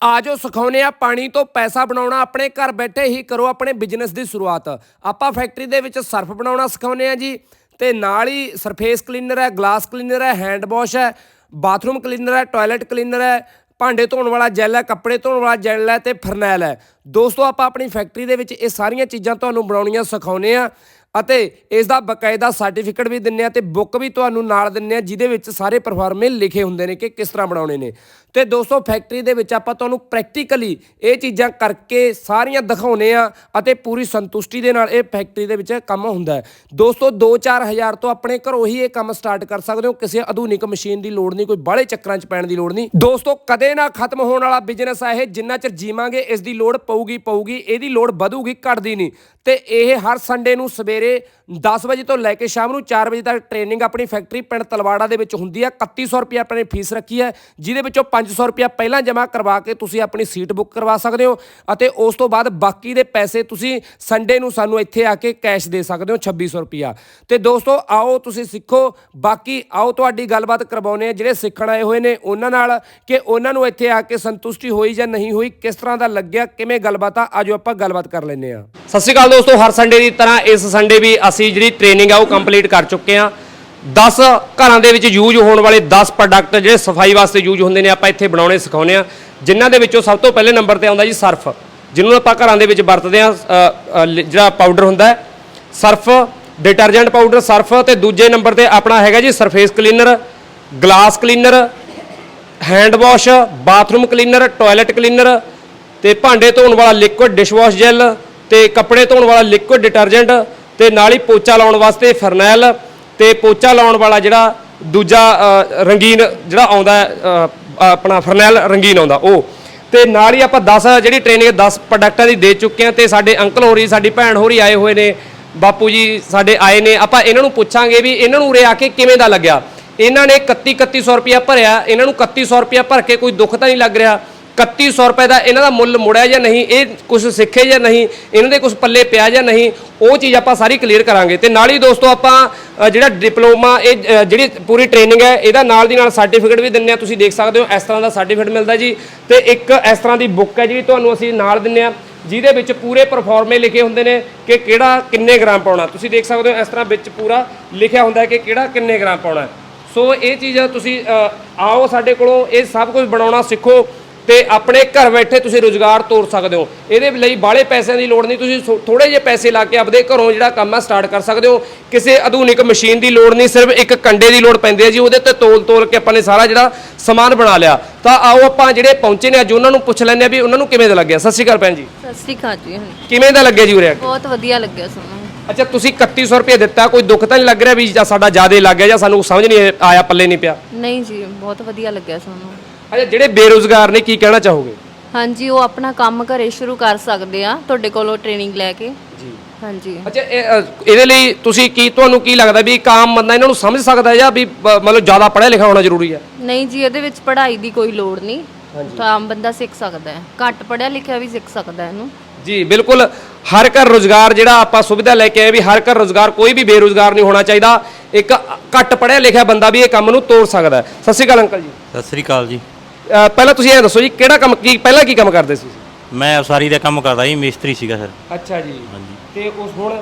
ਆਜੋ ਸਿਖਾਉਨੇ ਆ ਪਾਣੀ ਤੋਂ ਪੈਸਾ ਬਣਾਉਣਾ, ਆਪਣੇ ਘਰ ਬੈਠੇ ਹੀ ਕਰੋ ਆਪਣੇ ਬਿਜ਼ਨਸ ਦੀ ਸ਼ੁਰੂਆਤ। ਆਪਾਂ ਫੈਕਟਰੀ ਦੇ ਵਿੱਚ ਸਰਫ ਬਣਾਉਣਾ ਸਿਖਾਉਨੇ ਆ ਜੀ, ਤੇ ਨਾਲ ਹੀ ਸਰਫੇਸ ਕਲੀਨਰ ਹੈ ਗਲਾਸ ਕਲੀਨਰ ਹੈ ਹੈਂਡ ਵਾਸ਼ ਹੈ ਬਾਥਰੂਮ ਕਲੀਨਰ ਹੈ ਟਾਇਲਟ ਕਲੀਨਰ ਹੈ, ਭਾਂਡੇ ਧੋਣ ਵਾਲਾ ਜੈਲ ਹੈ, ਕੱਪੜੇ ਧੋਣ ਵਾਲਾ ਜੈਲ ਹੈ ਤੇ ਫਰਨੈਲ ਹੈ। ਦੋਸਤੋ, ਆਪਾਂ ਆਪਣੀ ਫੈਕਟਰੀ ਦੇ ਵਿੱਚ ਇਹ ਸਾਰੀਆਂ ਚੀਜ਼ਾਂ ਤੁਹਾਨੂੰ ਬਣਾਉਣੀਆਂ ਸਿਖਾਉਨੇ ਆ ਅਤੇ ਇਸ ਦਾ ਬਕਾਇਦਾ ਸਰਟੀਫਿਕੇਟ ਵੀ ਦਿੰਨੇ ਆ ਤੇ ਬੁੱਕ ਵੀ ਤੁਹਾਨੂੰ ਨਾਲ ਦਿੰਨੇ ਆ ਜਿਹਦੇ ਵਿੱਚ ਸਾਰੇ ਪਰਫਾਰਮੇ ਲਿਖੇ ਹੁੰਦੇ ਨੇ ਕਿ ਕਿਸ ਤਰ੍ਹਾਂ ਬਣਾਉਣੇ ਨੇ। ਤੇ ਦੋਸਤੋ ਫੈਕਟਰੀ ਦੇ ਵਿੱਚ ਆਪਾਂ ਤੁਹਾਨੂੰ ਪ੍ਰੈਕਟੀਕਲੀ ਇਹ ਚੀਜ਼ਾਂ ਕਰਕੇ ਸਾਰੀਆਂ ਦਿਖਾਉਨੇ ਆ ਅਤੇ ਪੂਰੀ ਸੰਤੁਸ਼ਟੀ ਦੇ ਨਾਲ ਇਹ ਫੈਕਟਰੀ ਦੇ ਵਿੱਚ ਕੰਮ ਹੁੰਦਾ ਹੈ। ਦੋਸਤੋ 2-4 ਹਜ਼ਾਰ ਤੋਂ ਆਪਣੇ ਘਰੋਂ ਹੀ ਇਹ ਕੰਮ ਸਟਾਰਟ ਕਰ ਸਕਦੇ ਹੋ। ਕਿਸੇ ਆਧੁਨਿਕ ਮਸ਼ੀਨ ਦੀ ਲੋੜ ਨਹੀਂ, ਕੋਈ ਬਾਹਲੇ ਚੱਕਰਾਂ 'ਚ ਪੈਣ ਦੀ ਲੋੜ ਨਹੀਂ। ਦੋਸਤੋ, ਕਦੇ ਨਾ ਖਤਮ ਹੋਣ ਵਾਲਾ ਬਿਜ਼ਨਸ ਆ ਇਹ, ਜਿੰਨਾ ਚਿਰ ਜੀਵਾਂਗੇ, ਇਸ ਦੀ ਲੋੜ ਪਊਗੀ ਪਊਗੀ, ਇਹਦੀ ਲੋੜ ਵਧੂਗੀ, ਘਟਦੀ ਨਹੀਂ। ਤੇ ਇਹ ਹਰ ਸੰਡੇ ਨੂੰ ਸਵੇਰੇ 10 ਵਜੇ ਤੋਂ ਲੈ ਕੇ ਸ਼ਾਮ ਨੂੰ 4 ਵਜੇ ਤੱਕ ਟ੍ਰੇਨਿੰਗ ਆਪਣੀ ਫੈਕਟਰੀ ਪਿੰਡ ਤਲਵਾੜਾ ਦੇ ਵਿੱਚ ਹੁੰਦੀ ਹੈ 3100 ਰੁਪਏ ਆਪਣੇ ਫੀਸ ਰੱਖੀ ਹੈ, ਜਿਹਦੇ ਵਿੱਚੋਂ 500 ਰੁਪਏ ਪਹਿਲਾਂ ਜਮ੍ਹਾਂ ਕਰਵਾ ਕੇ ਤੁਸੀਂ ਆਪਣੀ ਸੀਟ ਬੁੱਕ ਕਰਵਾ ਸਕਦੇ ਹੋ ਅਤੇ ਉਸ ਤੋਂ ਬਾਅਦ ਬਾਕੀ ਦੇ ਪੈਸੇ ਤੁਸੀਂ ਸੰਡੇ ਨੂੰ ਸਾਨੂੰ ਇੱਥੇ ਆ ਕੇ ਕੈਸ਼ ਦੇ ਸਕਦੇ ਹੋ 2600 ਰੁਪਿਆ ਤੇ ਦੋਸਤੋ, ਆਓ ਤੁਸੀਂ ਸਿੱਖੋ। ਬਾਕੀ ਆਓ ਤੁਹਾਡੀ ਗੱਲਬਾਤ ਕਰਵਾਉਨੇ ਆ ਜਿਹੜੇ ਸਿੱਖਣ ਆਏ ਹੋਏ ਨੇ ਉਹਨਾਂ ਨਾਲ ਕਿ ਉਹਨਾਂ ਨੂੰ ਇੱਥੇ ਆ ਕੇ ਸੰਤੁਸ਼ਟੀ ਹੋਈ ਜਾਂ ਨਹੀਂ ਹੋਈ, ਕਿਸ ਤਰ੍ਹਾਂ ਦਾ ਲੱਗਿਆ, ਕਿਵੇਂ ਗੱਲਬਾਤ ਆ ਆਜੋ ਆਪਾਂ ਗੱਲਬਾਤ ਕਰ ਲੈਂਦੇ ਆ ਸਤਿ ਸ਼੍ਰੀ ਅਕਾਲ ਦੋਸਤੋ, ਹਰ ਸੰਡੇ ਦੀ ਤਰ੍ਹਾਂ ਇਸ ਸੰਡੇ ਵੀ ਅਸੀਂ ਜਿਹੜੀ ਟ੍ਰੇਨਿੰਗ ਆ ਉਹ ਕੰਪਲੀਟ ਕਰ ਚੁੱਕੇ ਆ 10 ਘਰਾਂ ਦੇ ਵਿੱਚ ਯੂਜ਼ ਹੋਣ ਵਾਲੇ 10 ਪ੍ਰੋਡਕਟ ਜਿਹੜੇ ਸਫ਼ਾਈ ਵਾਸਤੇ ਯੂਜ਼ ਹੁੰਦੇ ਨੇ, ਆਪਾਂ ਇੱਥੇ ਬਣਾਉਣੇ ਸਿਖਾਉਨੇ ਆ ਜਿਨ੍ਹਾਂ ਦੇ ਵਿੱਚੋਂ ਸਭ ਤੋਂ ਪਹਿਲੇ ਨੰਬਰ ਤੇ ਆਉਂਦਾ ਜੀ ਸਰਫ। ਜਿਹਨੂੰ ਆਪਾਂ ਘਰਾਂ ਦੇ ਵਿੱਚ ਵਰਤਦੇ ਆ ਜਿਹੜਾ ਪਾਊਡਰ ਹੁੰਦਾ ਸਰਫ ਡਿਟਰਜੈਂਟ ਪਾਊਡਰ ਸਰਫ ਤੇ ਦੂਜੇ ਨੰਬਰ ਤੇ ਆਪਣਾ ਹੈਗਾ ਜੀ surface cleaner glass cleaner hand wash bathroom cleaner toilet cleaner ਤੇ ਭਾਂਡੇ ਧੋਣ ਵਾਲਾ ਲਿਕੁਇਡ ਡਿਸ਼ਵਾਸ਼ ਜੈਲ ਤੇ ਕੱਪੜੇ ਧੋਣ ਵਾਲਾ ਲਿਕੁਇਡ ਡਿਟਰਜੈਂਟ ਤੇ ਨਾਲ ਹੀ ਪੋਚਾ ਲਾਉਣ ਵਾਸਤੇ ਫਰਨੈਲ ਤੇ ਪੋਚਾ ਲਾਉਣ ਵਾਲਾ ਜਿਹੜਾ ਦੂਜਾ ਰੰਗੀਨ ਜਿਹੜਾ ਆਉਂਦਾ ਆਪਣਾ ਫਰਨੈਲ ਰੰਗੀਨ ਆਉਂਦਾ, ਉਹ। ਤੇ ਨਾਲ ਹੀ ਆਪਾਂ 10 ਜਿਹੜੀ ਟ੍ਰੇਨਿੰਗ 10 ਪ੍ਰੋਡਕਟਾਂ ਦੀ ਦੇ ਚੁੱਕੇ ਆ ਤੇ ਸਾਡੇ ਅੰਕਲ ਹੋਰੀ, ਸਾਡੀ ਭੈਣ ਹੋਰੀ ਆਏ ਹੋਏ ਨੇ, ਬਾਪੂ ਜੀ ਸਾਡੇ ਆਏ ਨੇ। ਆਪਾਂ ਇਹਨਾਂ ਨੂੰ ਪੁੱਛਾਂਗੇ ਵੀ ਇਹਨਾਂ ਨੂੰ ਉਰੇ ਆ ਕੇ ਕਿਵੇਂ ਦਾ ਲੱਗਿਆ? ਇਹਨਾਂ ਨੇ 31 3100 ਰੁਪਇਆ ਭਰਿਆ, ਇਹਨਾਂ ਨੂੰ 3100 ਰੁਪਇਆ ਭਰ ਕੇ ਕੋਈ ਦੁੱਖ ਤਾਂ ਨਹੀਂ ਲੱਗ ਰਿਹਾ? 3100 ਰੁਪਏ ਦਾ ਇਹਨਾਂ ਦਾ ਮੁੱਲ ਮੁੜਿਆ ਜਾਂ ਨਹੀਂ, ਇਹ ਕੁਝ ਸਿੱਖੇ ਜਾਂ ਨਹੀਂ, ਇਹਨਾਂ ਦੇ ਕੁਝ ਪੱਲੇ ਪਿਆ ਜਾਂ ਨਹੀਂ, ਉਹ ਚੀਜ਼ ਆਪਾਂ ਸਾਰੀ ਕਲੀਅਰ ਕਰਾਂਗੇ। ਤੇ ਨਾਲ ਹੀ ਦੋਸਤੋ ਆਪਾਂ ਜਿਹੜਾ ਡਿਪਲੋਮਾ, ਇਹ ਜਿਹੜੀ ਪੂਰੀ ਟ੍ਰੇਨਿੰਗ ਹੈ, ਇਹਦਾ ਨਾਲ ਦੀ ਨਾਲ ਸਰਟੀਫਿਕੇਟ ਵੀ ਦਿੰਨੇ ਆ ਤੁਸੀਂ ਦੇਖ ਸਕਦੇ ਹੋ, ਇਸ ਤਰ੍ਹਾਂ ਦਾ ਸਰਟੀਫਿਕੇਟ ਮਿਲਦਾ ਜੀ। ਤੇ ਇੱਕ ਇਸ ਤਰ੍ਹਾਂ ਦੀ ਬੁੱਕ ਹੈ ਜਿਹੜੀ ਤੁਹਾਨੂੰ ਅਸੀਂ ਨਾਲ ਦਿੰਨੇ ਆ ਜਿਹਦੇ ਵਿੱਚ ਪੂਰੇ ਪਰਫਾਰਮੇ ਲਿਖੇ ਹੁੰਦੇ ਨੇ ਕਿ ਕਿਹੜਾ ਕਿੰਨੇ ਗ੍ਰਾਮ ਪਾਉਣਾ। ਤੁਸੀਂ ਦੇਖ ਸਕਦੇ ਹੋ, ਇਸ ਤਰ੍ਹਾਂ ਵਿੱਚ ਪੂਰਾ ਲਿਖਿਆ ਹੁੰਦਾ ਹੈ ਕਿ ਕਿਹੜਾ ਕਿੰਨੇ ਗ੍ਰਾਮ ਪਾਉਣਾ ਸੋ ਇਹ ਚੀਜ਼ ਤੁਸੀਂ ਆਓ ਸਾਡੇ ਕੋਲੋਂ, ਇਹ ਸਭ ਕੁਝ ਬਣਾਉਣਾ ਸਿੱਖੋ। ਤੇ ਆਪਣੇ ਘਰ ਬੈਠੇ ਤੁਸੀਂ ਰੋਜ਼ਗਾਰ ਤੋਰ ਸਕਦੇ ਹੋ। ਇਹਦੇ ਲਈ ਬਾਹਲੇ ਪੈਸਿਆਂ ਦੀ ਲੋੜ ਨਹੀਂ। ਤੁਸੀਂ ਥੋੜੇ ਜਿਹੇ ਪੈਸੇ ਲਾ ਕੇ ਆਪਦੇ ਘਰੋਂ ਜਿਹੜਾ ਕੰਮ ਆ ਸਟਾਰਟ ਕਰ ਸਕਦੇ ਹੋ। ਕਿਸੇ ਆਧੁਨਿਕ ਮਸ਼ੀਨ ਦੀ ਲੋੜ ਨਹੀਂ। ਸਿਰਫ ਇੱਕ ਕੰਡੇ ਦੀ ਲੋੜ ਪੈਂਦੀ ਹੈ ਜੀ। ਉਹਦੇ ਤੇ ਤੋਲ ਤੋਲ ਕੇ ਆਪਾਂ ਨੇ ਸਾਰਾ ਜਿਹੜਾ ਸਮਾਨ ਬਣਾ ਲਿਆ। ਤਾਂ ਆਓ ਆਪਾਂ ਜਿਹੜੇ ਪਹੁੰਚੇ ਨੇ ਅੱਜ ਉਹਨਾਂ ਨੂੰ ਪੁੱਛ ਲੈਂਦੇ ਆ ਵੀ ਉਹਨਾਂ ਨੂੰ ਕਿਵੇਂ ਦਾ ਲੱਗਿਆ। ਸਤਿ ਸ਼੍ਰੀ ਅਕਾਲ ਭੈਣ ਜੀ। ਸਤਿ ਸ਼੍ਰੀ ਅਕਾਲ ਜੀ। ਕਿਵੇਂ ਦਾ ਲੱਗਿਆ ਜੀ ਉਰੇ ਆ ਕੇ? ਬਹੁਤ ਵਧੀਆ ਲੱਗਿਆ ਸਾਨੂੰ। ਅੱਛਾ ਤੁਸੀਂ 3100 ਰੁਪਏ ਦਿੱਤਾ। ਕੋਈ ਦੁੱਖ ਤਾਂ ਨਹੀਂ ਲੱਗ ਰਿਹਾ ਵੀ ਜਾਂ ਸਾਡਾ ਜ਼ਿਆਦਾ ਲੱਗ ਗਿਆ ਜਾਂ ਸਾਨੂੰ ਸਮਝ ਨਹੀਂ ਆਇਆ ਪੱਲੇ ਨਹੀਂ ਪਿਆ? ਨਹੀਂ ਜੀ ਬਹੁਤ ਵਧੀਆ ਲੱਗਿਆ ਸਾਨੂੰ। ਅੱਛਾ ਜਿਹੜੇ ਬੇਰੋਜ਼ਗਾਰ ਨੇ ਕੀ ਕਹਿਣਾ ਚਾਹੋਗੇ? ਹਾਂਜੀ ਉਹ ਆਪਣਾ ਕੰਮ ਘਰੇ ਸ਼ੁਰੂ ਕਰ ਸਕਦੇ ਆ ਤੁਹਾਡੇ ਕੋਲੋਂ ਟ੍ਰੇਨਿੰਗ ਲੈ ਕੇ। ਜੀ। ਹਾਂਜੀ। ਅੱਛਾ ਇਹ, ਅ, ਇਹਦੇ ਲਈ ਤੁਸੀਂ ਕੀ ਤੁਹਾਨੂੰ ਕੀ ਲੱਗਦਾ ਵੀ ਇੱਕ ਆਮ ਬੰਦਾ ਇਹਨਾਂ ਨੂੰ ਸਮਝ ਸਕਦਾ ਜਾਂ ਵੀ ਬ- ਮਤਲਬ ਜ਼ਿਆਦਾ ਪੜ੍ਹਿਆ ਲਿਖਿਆ ਹੋਣਾ ਜ਼ਰੂਰੀ ਹੈ? ਨਹੀਂ ਜੀ ਇਹਦੇ ਵਿੱਚ ਪੜ੍ਹਾਈ ਦੀ ਕੋਈ ਲੋੜ ਨਹੀਂ। ਤਾਂ ਆਮ ਬੰਦਾ ਸਿੱਖ ਸਕਦਾ ਹੈ। ਘੱਟ ਪੜ੍ਹਿਆ ਲਿਖਿਆ ਵੀ ਸਿੱਖ ਸਕਦਾ ਹੈ ਇਹਨੂੰ। ਜੀ ਬਿਲਕੁਲ। ਹਰ ਘਰ ਰੋਜ਼ਗਾਰ ਜਿਹੜਾ ਆਪਾਂ ਸੁਵਿਧਾ ਲੈ ਕੇ ਆਏ ਵੀ ਹਰ ਘਰ ਰੋਜ਼ਗਾਰ ਕੋਈ ਵੀ ਬੇਰੋਜ਼ਗਾਰ ਨਹੀਂ ਹੋਣਾ ਚਾਹੀਦਾ। ਇੱਕ ਘੱਟ ਪੜ੍ਹਿਆ ਲਿਖਿਆ ਬੰਦਾ ਵੀ ਇਹ ਕੰਮ ਨੂੰ ਤੋੜ ਸਕਦਾ ਹੈ। ਸਤਿ ਸ਼੍ਰੀ ਅਕਾਲ ਅੰਕਲ ਜੀ। ਸਤਿ ਸ੍ਰੀ ਅਕਾਲ ਜੀ। ਅ, ਪਹਿਲਾਂ ਤੁਸੀਂ ਇਹ ਦੱਸੋ ਜੀ ਕਿਹੜਾ ਕੰਮ ਕੀ ਪਹਿਲਾਂ ਕੀ ਕੰਮ ਕਰਦੇ ਸੀ? ਮੈਂ ਉਸਾਰੀ ਦਾ ਕੰਮ ਕਰਦਾ ਜੀ ਮਿਸਤਰੀ ਸੀਗਾ ਸਰ। ਅੱਛਾ ਜੀ। ਹਾਂਜੀ। ਤੇ ਉਸ ਹੁਣ?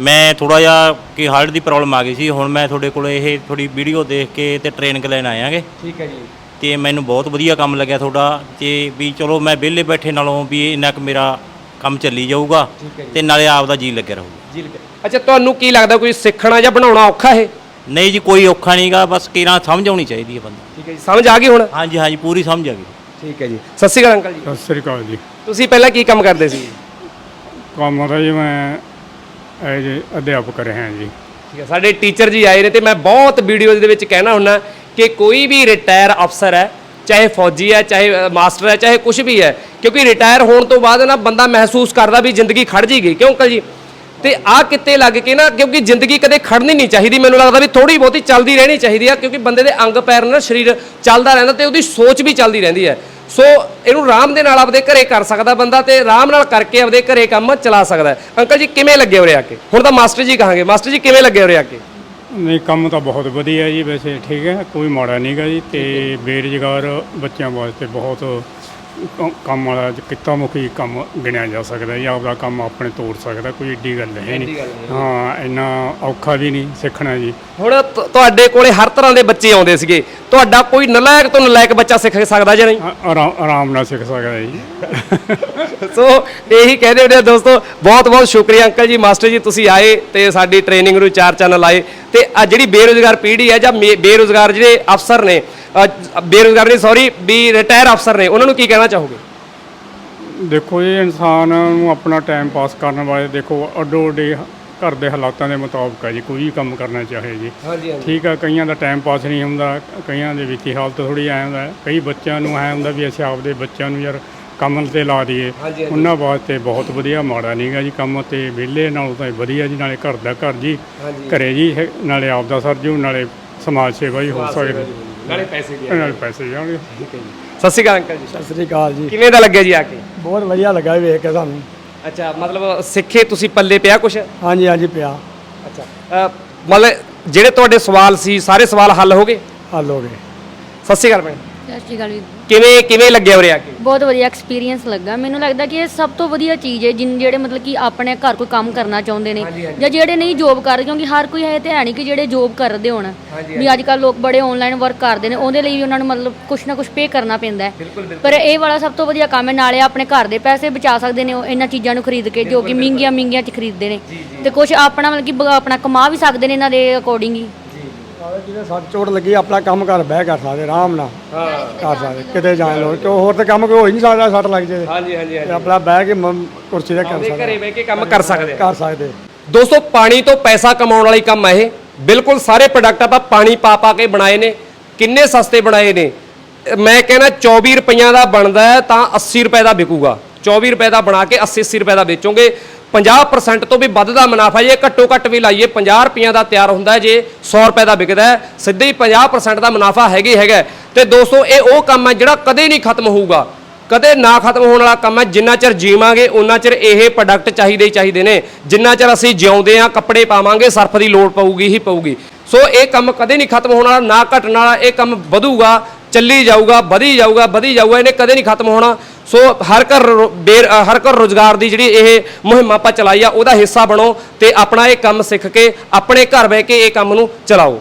ਮੈਂ ਥੋੜਾ ਜਿਹਾ ਕਿ ਹਾਰਟ ਦੀ ਪ੍ਰੋਬਲਮ ਆ ਗਈ ਸੀ ਹੁਣ ਮੈਂ ਤੁਹਾਡੇ ਕੋਲ ਇਹ ਥੋੜੀ ਵੀਡੀਓ ਦੇਖ ਕੇ ਤੇ ਟ੍ਰੇਨਿੰਗ ਲੈਣ ਆਇਆਗੇ ਠੀਕ ਹੈ ਜੀ। ਤੇ ਮੈਨੂੰ ਬਹੁਤ ਵਧੀਆ ਕੰਮ ਲੱਗਿਆ ਤੁਹਾਡਾ ਤੇ ਵੀ ਚਲੋ ਮੈਂ ਵਿਹਲੇ ਬੈਠੇ ਨਾਲੋਂ ਵੀ ਇੰਨਾ ਕੁ ਮੇਰਾ ਕੰਮ ਚੱਲੀ ਜਾਊਗਾ ਠੀਕ ਹੈ ਜੀ। ਤੇ ਨਾਲੇ ਆਪ ਦਾ ਜੀ ਲੱਗਿਆ ਰਹੂਗਾ। ਜੀ ਅੱਛਾ ਤੁਹਾਨੂੰ ਕੀ ਲੱਗਦਾ ਕੋਈ ਸਿੱਖਣਾ ਜਾਂ ਬਣਾਉਣਾ ਔਖਾ ਹੈ ਨਹੀਂ ਜੀ ਕੋਈ ਔਖਾ ਨਹੀਂਗਾ ਬਸ ਕਿਰਾਂ ਸਮਝ ਆਉਣੀ ਚਾਹੀਦੀ ਹੈ ਬੰਦਾ ਠੀਕ ਹੈ ਜੀ ਸਮਝ ਆ ਗਈ ਹੁਣ? ਹਾਂਜੀ ਹਾਂਜੀ ਪੂਰੀ ਸਮਝ ਆ ਗਈ। ਠੀਕ ਹੈ ਜੀ। ਸਤਿ ਸ਼੍ਰੀ ਅਕਾਲ ਅੰਕਲ ਜੀ। ਸਤਿ ਸ੍ਰੀ ਅਕਾਲ ਜੀ। ਤੁਸੀਂ ਪਹਿਲਾਂ ਕੀ ਕੰਮ ਕਰਦੇ ਸੀ? ਕੰਮ ਦਾ ਜੀ ਮੈਂ ਐਜ ਅਧਿਆਪਕ ਰਿਹਾ ਜੀ। ਠੀਕ ਹੈ ਸਾਡੇ ਟੀਚਰ ਜੀ ਆਏ ਨੇ ਤੇ ਮੈਂ ਬਹੁਤ ਵੀਡੀਓਜ਼ ਦੇ ਵਿੱਚ ਕਹਿਣਾ ਹੁੰਨਾ ਕਿ ਕੋਈ ਵੀ ਰਿਟਾਇਰ ਅਫਸਰ ਹੈ ਚਾਹੇ ਫੌਜੀ ਹੈ ਚਾਹੇ ਮਾਸਟਰ ਹੈ ਚਾਹੇ ਕੁਝ ਵੀ ਹੈ ਕਿਉਂਕਿ ਰਿਟਾਇਰ ਹੋਣ ਤੋਂ ਬਾਅਦ ਨਾ ਬੰਦਾ ਮਹਿਸੂਸ ਕਰਦਾ ਵੀ ਜ਼ਿੰਦਗੀ ਖੜ ਜੀ ਗਈ। ਕਿਉਂ ਅੰਕਲ ਜੀ? ਤੇ ਆ ਕਿਤੇ ਲੱਗ ਕੇ ਨਾ, ਕਿਉਂਕਿ ਜ਼ਿੰਦਗੀ ਕਦੇ ਖੜਨੀ ਨਹੀਂ ਚਾਹੀਦੀ, ਮੈਨੂੰ ਲੱਗਦਾ ਵੀ ਥੋੜੀ ਬਹੁਤੀ ਚੱਲਦੀ ਰਹਿਣੀ ਚਾਹੀਦੀ ਆ, ਕਿਉਂਕਿ ਬੰਦੇ ਦੇ ਅੰਗ ਪੈਰ ਨਾਲ ਸਰੀਰ ਚੱਲਦਾ ਰਹਿੰਦਾ ਤੇ ਉਹਦੀ ਸੋਚ ਵੀ ਚੱਲਦੀ ਰਹਿੰਦੀ ਹੈ। ਸੋ ਇਹਨੂੰ ਆਰਾਮ ਦੇ ਨਾਲ ਆਪਦੇ ਘਰੇ ਕਰ ਸਕਦਾ ਬੰਦਾ ਤੇ ਆਰਾਮ ਨਾਲ ਕਰਕੇ ਆਪਦੇ ਘਰੇ ਕੰਮ ਚਲਾ ਸਕਦਾ ਅੰਕਲ ਜੀ, ਕਿਵੇਂ ਲੱਗੇ ਉਰੇ ਆ ਕੇ? ਹੁਣ ਤਾਂ ਮਾਸਟਰ ਜੀ ਕਹਾਂਗੇ, ਮਾਸਟਰ ਜੀ ਕਿਵੇਂ ਲੱਗੇ ਉਰੇ ਆ ਕੇ? ਨਹੀਂ, ਕੰਮ ਤਾਂ ਬਹੁਤ ਵਧੀਆ ਜੀ, ਵੈਸੇ ਠੀਕ ਹੈ, ਕੋਈ ਮਾੜਾ ਨਹੀਂਗਾ ਜੀ, ਤੇ ਬੇਰੁਜ਼ਗਾਰ ਬੱਚਿਆਂ ਵਾਸਤੇ ਬਹੁਤ ਕ- ਕੰਮ ਵਾਲਾ ਕਿੱਤਾ ਮੁਖੀ ਕੰਮ ਗਿਣਿਆ ਜਾ ਸਕਦਾ ਜੀ ਆਪਦਾ ਕੰਮ ਆਪਣੇ ਤੋੜ ਸਕਦਾ ਕੋਈ ਏਡੀ ਗੱਲ ਹੈ ਨਹੀਂ। ਹਾਂ ਇੰਨਾ ਔਖਾ ਵੀ ਨਹੀਂ ਸਿੱਖਣਾ ਜੀ। ਹੁਣ ਤ- ਤੁਹਾਡੇ ਕੋਲੇ ਹਰ ਤਰ੍ਹਾਂ ਦੇ ਬੱਚੇ ਆਉਂਦੇ ਸੀਗੇ। ਤੁਹਾਡਾ ਕੋਈ ਨਲਾਇਕ ਤੋਂ ਨਲਾਇਕ ਬੱਚਾ ਸਿੱਖ ਸਕਦਾ ਜਾਂ ਨਹੀਂ? ਆ- ਆਰਾਮ ਆਰਾਮ ਨਾਲ ਸਿੱਖ ਸਕਦਾ ਜੀ। ਸੋ ਇਹੀ ਕਹਿੰਦੇ ਹੁੰਦੇ ਆ ਦੋਸਤੋ ਬਹੁਤ ਬਹੁਤ ਸ਼ੁਕਰੀਆ ਅੰਕਲ ਜੀ ਮਾਸਟਰ ਜੀ ਤੁਸੀਂ ਆਏ ਤੇ ਸਾਡੀ ਟ੍ਰੇਨਿੰਗ ਨੂੰ ਚਾਰ ਚੈਨਲ ਆਏ ਤੇ ਆ ਜਿਹੜੀ ਬੇਰੁਜ਼ਗਾਰ ਪੀੜ੍ਹੀ ਹੈ ਜਾਂ ਬੇਰੁਜ਼ਗਾਰ ਜਿਹੜੇ ਅਫਸਰ ਨੇ ਬੇਰੁਜ਼ਗਾਰ ਨਹੀਂ ਸੌਰੀ ਵੀ ਰਿਟਾਇਰ ਅਫਸਰ ਨੇ ਉਹਨਾਂ ਨੂੰ ਕੀ ਕਹਿਣਾ ਚਾਹੋਗੇ? ਦੇਖੋ ਇਹ ਇਨਸਾਨ ਨੂੰ ਆਪਣਾ ਟਾਈਮ ਪਾਸ ਕਰਨ ਵਾਲੇ ਦੇਖੋ ਅੱਡੋ ਅੱਡੀ ਘਰ ਦੇ ਹਾਲਾਤਾਂ ਦੇ ਮੁਤਾਬਕ ਹੈ ਜੀ ਕੋਈ ਵੀ ਕੰਮ ਕਰਨਾ ਚਾਹੇ ਜੀ। ਠੀਕ ਆ ਕਈਆਂ ਦਾ ਟਾਈਮ ਪਾਸ ਨਹੀਂ ਹੁੰਦਾ ਕਈਆਂ ਦੇ ਵਿੱਤੀ ਹਾਲਤ ਥੋੜੀ ਐ ਹੁੰਦਾ। ਕਈ ਬੱਚਿਆਂ ਨੂੰ ਐ ਹੁੰਦਾ ਵੀ ਅਸੀਂ ਆਪਦੇ ਬੱਚਿਆਂ ਨੂੰ ਯਾਰ ਕੰਮ ਤੇ ਲਾ ਦਈਏ। ਹਾਂਜੀ, ਹਾਂਜੀ। ਉਹਨਾਂ ਵਾਸਤੇ ਬਹੁਤ ਵਧੀਆ ਮਾੜਾ ਨਹੀਂਗਾ ਜੀ ਕੰਮ ਤੇ। ਵਿਹਲੇ ਨਾਲੋਂ ਤਾਂ ਵਧੀਆ ਜੀ ਨਾਲੇ ਘਰ ਦਾ ਘਰ ਜੀ। ਹਾਂਜੀ। ਘਰੇ ਜੀ ਨਾਲੇ ਆਪਦਾ ਸਰਜੂ ਨਾਲੇ ਸਮਾਜ ਸੇਵਾ ਹੀ ਹੋ ਸਕਦੀ। ਨਾਲੇ ਪੈਸੇ ਵੀ ਨਾਲੇ ਪੈਸੇ ਜਾਣਗੇ ਸਤਿ ਸ਼੍ਰੀ ਅਕਾਲ ਅੰਕਲ ਜੀ। ਸਤਿ ਸ੍ਰੀ ਅਕਾਲ ਜੀ। ਕਿਵੇਂ ਦਾ ਲੱਗਿਆ ਜੀ ਆ ਕੇ? ਬਹੁਤ ਵਧੀਆ ਲੱਗਾ ਇਹ ਵੇਖ ਕੇ ਸਾਨੂੰ। ਅੱਛਾ ਮਤਲਬ ਸਿੱਖੇ ਤੁਸੀਂ ਪੱਲੇ ਪਿਆ ਕੁਛ? ਹਾਂਜੀ ਹਾਂਜੀ ਪਿਆ। ਅੱਛਾ। ਅ, ਮਤਲਬ ਜਿਹੜੇ ਤੁਹਾਡੇ ਸਵਾਲ ਸੀ ਸਾਰੇ ਸਵਾਲ ਹੱਲ ਹੋ ਗਏ? ਹੱਲ ਹੋ ਗਏ। ਸਤਿ ਸ਼੍ਰੀ ਅਕਾਲ ਭੈਣ। ਸਤਿ ਸ਼੍ਰੀ ਅਕਾਲ ਵੀਰ ਕਿਵੇਂ ਕਿਵੇਂ ਲੱਗਿਆ ਉਰੇ ਆ ਕੇ? ਬਹੁਤ ਵਧੀਆ ਐਕਸਪੀਰੀਅੰਸ ਲੱਗਾ। ਮੈਨੂੰ ਲੱਗਦਾ ਕਿ ਇਹ ਸਭ ਤੋਂ ਵਧੀਆ ਚੀਜ਼ ਹੈ ਜਿਨ ਜਿਹੜੇ ਮਤਲਬ ਕਿ ਆਪਣੇ ਘਰ ਕੋਈ ਕੰਮ ਕਰਨਾ ਚਾਹੁੰਦੇ ਨੇ ਜਾਂ ਜਿਹੜੇ ਨਹੀਂ ਜੋਬ ਕਰ ਰਹੇ ਕਿਉਂਕਿ ਹਰ ਕੋਈ ਹੈ ਤੇ ਹੈ ਨਹੀਂ ਕਿ ਜਿਹੜੇ ਜੋਬ ਕਰਦੇ ਹੋਣ। ਵੀ ਅੱਜ ਕੱਲ ਲੋਕ ਬੜੇ ਆਨਲਾਈਨ ਵਰਕ ਕਰਦੇ ਨੇ ਉਹਦੇ ਲਈ ਵੀ ਉਹਨਾਂ ਨੂੰ ਮਤਲਬ ਕੁਛ ਨਾ ਕੁਛ ਪੇ ਕਰਨਾ ਪੈਂਦਾ ਹੈ। ਪਰ ਇਹ ਵਾਲਾ ਸਭ ਤੋਂ ਵਧੀਆ ਕੰਮ ਹੈ ਨਾਲੇ ਆਪਣੇ ਘਰ ਦੇ ਪੈਸੇ ਬਚਾ ਸਕਦੇ ਨੇ ਉਹ ਇਹਨਾਂ ਚੀਜ਼ਾਂ ਨੂੰ ਖਰੀਦ ਕੇ ਜੋ ਕਿ ਮਹਿੰਗੀਆਂ ਮਹਿੰਗੀਆਂ ਚ ਖਰੀਦਦੇ ਨੇ। ਤੇ ਕੁਛ ਆਪਣਾ ਮਤਲਬ ਕਿ ਬ- ਆਪਣਾ ਕਮਾ ਵੀ ਸਕਦੇ ਨੇ ਇਹਨਾਂ ਦੇ ਅਕੋਰਡਿੰਗ ਹੀ। ਜਿਹਦੇ ਸੱਟ ਚੋਟ ਲੱਗੀ ਆਪਣਾ ਕੰਮ ਘਰ ਬਹਿ ਕਰ ਸਕਦੇ ਆਰਾਮ ਨਾਲ ਕਰ ਸਕਦੇ ਕਿਤੇ ਜਾਣ ਲੋੜ ਕਿਉਂ ਹੋਰ ਤਾਂ ਕੰਮ ਕੋਈ ਹੋ ਹੀ ਨਹੀਂ ਸਕਦਾ ਸੱਟ ਲੱਗ ਜੇ। ਹਾਂਜੀ ਹਾਂਜੀ ਤੇ ਆਪਣਾ ਬਹਿ ਕੇ ਮ- ਕੁਰਸੀ ਤੇ ਕਰ ਆਪਦੇ ਸਕਦੇ ਘਰੇ ਬਹਿ ਕੇ ਕੰਮ ਕਰ ਸਕਦੇ। ਆ ਕਰ ਸਕਦੇ। ਦੋਸਤੋ ਪਾਣੀ ਤੋਂ ਪੈਸਾ ਕਮਾਉਣ ਵਾਲੀ ਕੰਮ ਹੈ ਇਹ। ਬਿਲਕੁਲ ਸਾਰੇ ਪ੍ਰੋਡਕਟ ਆਪਾਂ ਪਾਣੀ ਪਾ ਪਾ ਕੇ ਬਣਾਏ ਨੇ। ਕਿੰਨੇ ਸਸਤੇ ਬਣਾਏ ਨੇ। ਅਹ ਮੈਂ ਕਹਿੰਦਾ 24 ਰੁਪਈਆਂ ਦਾ ਬਣਦਾ ਹੈ ਤਾਂ 80 ਰੁਪਏ ਦਾ ਵਿਕੂਗਾ। 24 ਰੁਪਏ ਦਾ ਬਣਾ ਕੇ 80 80 ਰੁਪਏ ਦਾ ਵੇਚੋਗੇ। 50% ਤੋਂ ਵੀ ਵੱਧ ਦਾ ਮੁਨਾਫਾ ਜੇ ਘੱਟੋ ਘੱਟ ਵੀ ਲਾਈਏ 50 ਰੁਪਈਆਂ ਦਾ ਤਿਆਰ ਹੁੰਦਾ ਜੇ 100 ਰੁਪਏ ਦਾ ਵਿਕਦਾ ਸਿੱਧੇ ਹੀ 50% ਦਾ ਮੁਨਾਫਾ ਹੈਗੇ ਹੈਗਾ ਹੈ। ਤੇ ਦੋਸਤੋ, ਇਹ ਉਹ ਕੰਮ ਹੈ ਜਿਹੜਾ ਕਦੇ ਨਹੀਂ ਖਤਮ ਹੋਊਗਾ। ਕਦੇ ਨਾ ਖਤਮ ਹੋਣ ਵਾਲਾ ਕੰਮ ਹੈ, ਜਿੰਨਾ ਚਿਰ ਜੀਵਾਂਗੇ ਉਹਨਾਂ ਚਿਰ ਇਹ ਪ੍ਰੋਡਕਟ ਚਾਹੀਦੇ ਹੀ ਚਾਹੀਦੇ ਨੇ। ਜਿੰਨਾ ਚਿਰ ਅਸੀਂ ਜਿਉਂਦੇ ਆ ਕੱਪੜੇ ਪਾਵਾਂਗੇ, ਸਰਫ ਦੀ ਲੋੜ ਪਊਗੀ, ਹੀ ਪਊਗੀ। ਸੋ ਇਹ ਕੰਮ ਕਦੇ ਨਹੀਂ ਖਤਮ ਹੋਣ ਵਾਲਾ, ਨਾ ਘਟਣ ਵਾਲਾ ਇਹ ਕੰਮ ਵਧੂਗਾ, ਚੱਲੀ ਜਾਊਗਾ, ਵਧੀ ਜਾਊਗਾ ਵਧੀ ਜਾਊਗਾ, ਇਹਨੇ ਕਦੇ ਨਹੀਂ ਖਤਮ ਹੋਣਾ। ਸੋ ਹਰ ਘਰ ਰੋ- ਬੇਰ ਅ, ਹਰ ਘਰ ਰੋਜ਼ਗਾਰ ਦੀ ਜਿਹੜੀ ਇਹ ਮੁਹਿੰਮ ਆਪਾਂ ਚਲਾਈ ਆ ਉਹਦਾ ਹਿੱਸਾ ਬਣੋ ਤੇ ਆਪਣਾ ਇਹ ਕੰਮ ਸਿੱਖ ਕੇ ਆਪਣੇ ਘਰ ਬਹਿ ਕੇ ਇਹ ਕੰਮ ਨੂੰ ਚਲਾਓ।